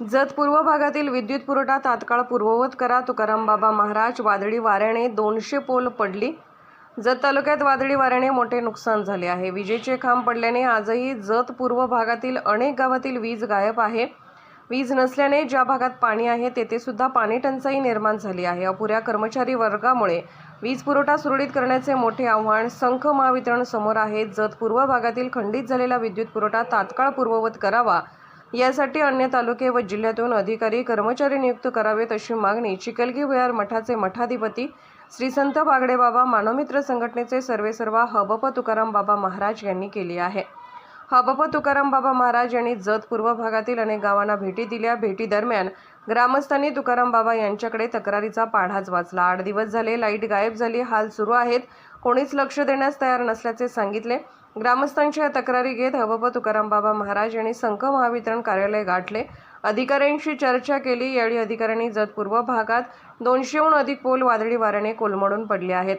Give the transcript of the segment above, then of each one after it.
जत पूर्व भागातील विद्युत पुरवठा तात्काळ पूर्ववत करा. तुकाराम बाबा महाराज वादळी वाऱ्याने दोनशे पोल पडली. जत तालुक्यात वादळी वाऱ्याने मोठे नुकसान झाले आहे. विजेचे खांब पडल्याने आजही जत पूर्व भागातील अनेक गावातील वीज गायब आहे. वीज नसल्याने ज्या भागात पाणी आहे तेथे सुद्धा पाणी टंचाई निर्माण झाली आहे. अपुऱ्या कर्मचारी वर्गामुळे वीज पुरवठा सुरळीत करण्याचे मोठे आव्हान संख महावितरण समोर आहे. जत पूर्व भागातील खंडित झालेला विद्युत पुरवठा तात्काळ पूर्ववत करावा. यासाठी अन्य तालुके व जिल्ह्यातून अधिकारी कर्मचारी नियुक्त करावेत अशी मागणी चिकलगी भुयार मठाचे मठाधिपती श्री संत बागडे बाबा मानवमित्र संघटनेचे सर्वेसर्वा हबप तुकाराम बाबा महाराज यांनी केली आहे. हबप तुकाराम बाबा महाराज यांनी जत पूर्व भागातील अनेक गावांना भेटी दिल्या. भेटीदरम्यान ग्रामस्थांनी तुकाराम बाबा यांच्याकडे तक्रारीचा पाढाच वाचला. आठ दिवस झाले लाइट गायब झाली. हाल सुरू आहेत. कोणीच लक्ष देण्यास तयार नसल्याचे सांगितले. ग्रामस्थांच्या या तक्रारी घेत हबप तुकाराम बाबा महाराज यांनी संख महावितरण कार्यालय गाठले. अधिकाऱ्यांशी चर्चा केली. यावेळी अधिकाऱ्यांनी जत पूर्व भागात दोनशेहून अधिक पोल वादळी वाऱ्याने कोलमडून पडले आहेत.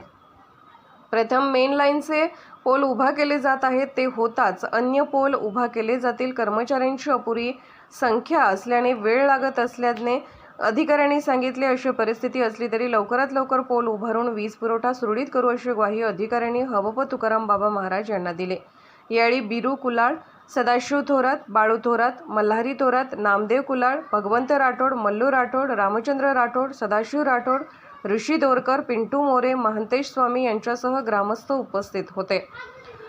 प्रथम मेन लाईनचे पोल उभा केले जात आहेत. ते होताच अन्य पोल उभा केले जातील. कर्मचाऱ्यांची अपुरी संख्या असल्याने वेळ लागत असल्याने अधिकाऱ्यांनी सांगितले अशी परिस्थिती असली तरी लवकरात लवकर पोल उभारून वीज पुरवठा सुरळीत करू अशी ग्वाही अधिकाऱ्यांनी हवप तुकाराम बाबा महाराज यांना दिले. यावेळी बिरू कुलाळ सदाशिव थोरात बाळू थोरात मल्हारी थोरात नामदेव कुलाळ भगवंत राठोड मल्लू राठोड रामचंद्र राठोड सदाशिव राठोड ऋषी दोरकर पिंटू मोरे महंतेश स्वामी यांच्यासह ग्रामस्थ उपस्थित होते.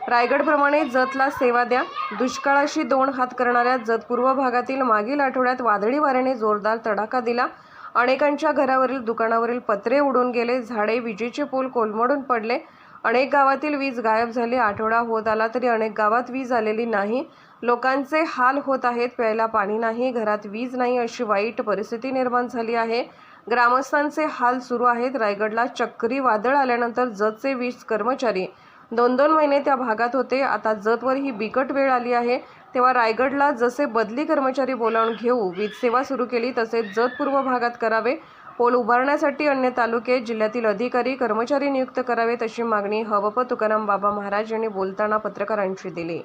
रायगडप्रमाणे जतला सेवा द्या. दुष्काळाशी दोन हात करणाऱ्या जत पूर्व भागातील मागील आठवड्यात वादळी वाऱ्याने जोरदार तडाखा दिला. अनेकांच्या घरावरील दुकानावरील पत्रे उडून गेले. झाडे विजेचे पोल कोलमडून पडले. अनेक गावातील वीज गायब झाली. आठवडा होत आला तरी अनेक गावात वीज आलेली नाही. लोकांचे हाल होत आहेत. प्यायला पाणी नाही. घरात वीज नाही अशी वाईट परिस्थिती निर्माण झाली आहे. ग्रामस्थांचे हाल सुरू आहेत. रायगडला चक्री वादळ आल्यानंतर जतचे वीज कर्मचारी दोन दोन महिने त्या भागात होते. आता जतवर ही बिकट वेळ आली आहे. तेव्हा रायगडला जसे बदली कर्मचारी बोलावून घेऊ वीज सेवा सुरू केली तसे जत पूर्व भागात करावे. पोल उभारण्यासाठी अन्य तालुके जिल्ह्यातील अधिकारी कर्मचारी नियुक्त करावेत अशी मागणी हवप तुकाराम बाबा महाराज यांनी बोलताना पत्रकारांशी दिली.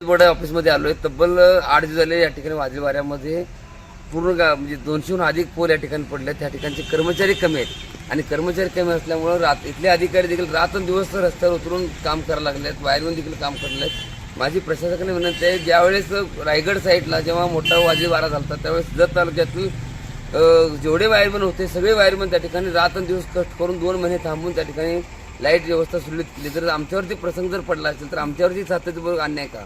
बोर्ड ऑफिसमध्ये आलोय. तब्बल आठ दिवस झाले या ठिकाणी वादळी वाऱ्यामध्ये. पूर्ण गा म्हणजे दोनशेहून अधिक पोल या ठिकाणी पडले त्या ठिकाणचे कर्मचारी कमी आहेत. आणि कर्मचारी कमी असल्यामुळं रात इथले अधिकारी देखील रात्रंदिवस रस्त्यावर उतरून काम करायला लागले आहेत बाहेरून देखील काम करायला आहेत माझी प्रशासकाने विनंती आहे ज्यावेळेस रायगड साईडला जेव्हा मोठा वाजी वारा झाला त्यावेळेस जत तालुक्यातील जेवढे वायरमन होते सगळे वायरमन त्या ठिकाणी रात्रंदिवस कष्ट करून दोन महिने थांबून त्या ठिकाणी लाइट व्यवस्था सुरळीत केली. जर आमच्यावरती प्रसंग जर पडला असेल तर आमच्यावरती सातत्यपूर्वक अन्याय का?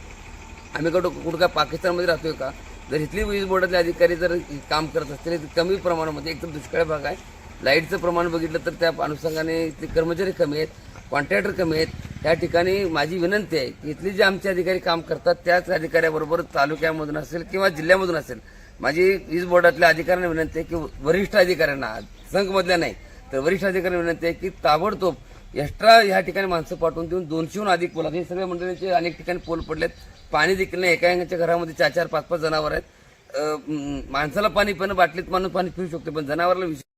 आम्ही कुठं कुठं काय पाकिस्तानमध्ये राहतोय का? जर इथली वीज बोर्डातले अधिकारी जर काम करत असतील तर कमी प्रमाणामध्ये एकदम दुष्काळ भाग आहे. लाईटचं प्रमाण बघितलं तर त्या अनुषंगाने इथले कर्मचारी कमी आहेत कॉन्ट्रॅक्टर कमी आहेत. त्या ठिकाणी माझी विनंती आहे की इथले जे आमचे अधिकारी काम करतात त्याच अधिकाऱ्याबरोबर तालुक्यामधून असेल किंवा जिल्ह्यामधून असेल माझी वीज बोर्डातल्या अधिकाऱ्यांना विनंती आहे की वरिष्ठ अधिकाऱ्यांना संघमधल्या नाही तर वरिष्ठ अधिकाऱ्यांना विनंती आहे की ताबडतोब एक्स्ट्रा ह्या ठिकाणी माणसं पाठवून देऊन दोनशेहून अधिक पोल हे सगळ्या मंडळींचे अनेक ठिकाणी पोल पडलेत. पाणी देखील नाही. एका एकाच्या घरामध्ये चार चार पाच पाच जनावर आहेत. माणसाला पाणी पिणं बाटलीत माणूस पाणी पिऊ शकतो पण जनावराला विषय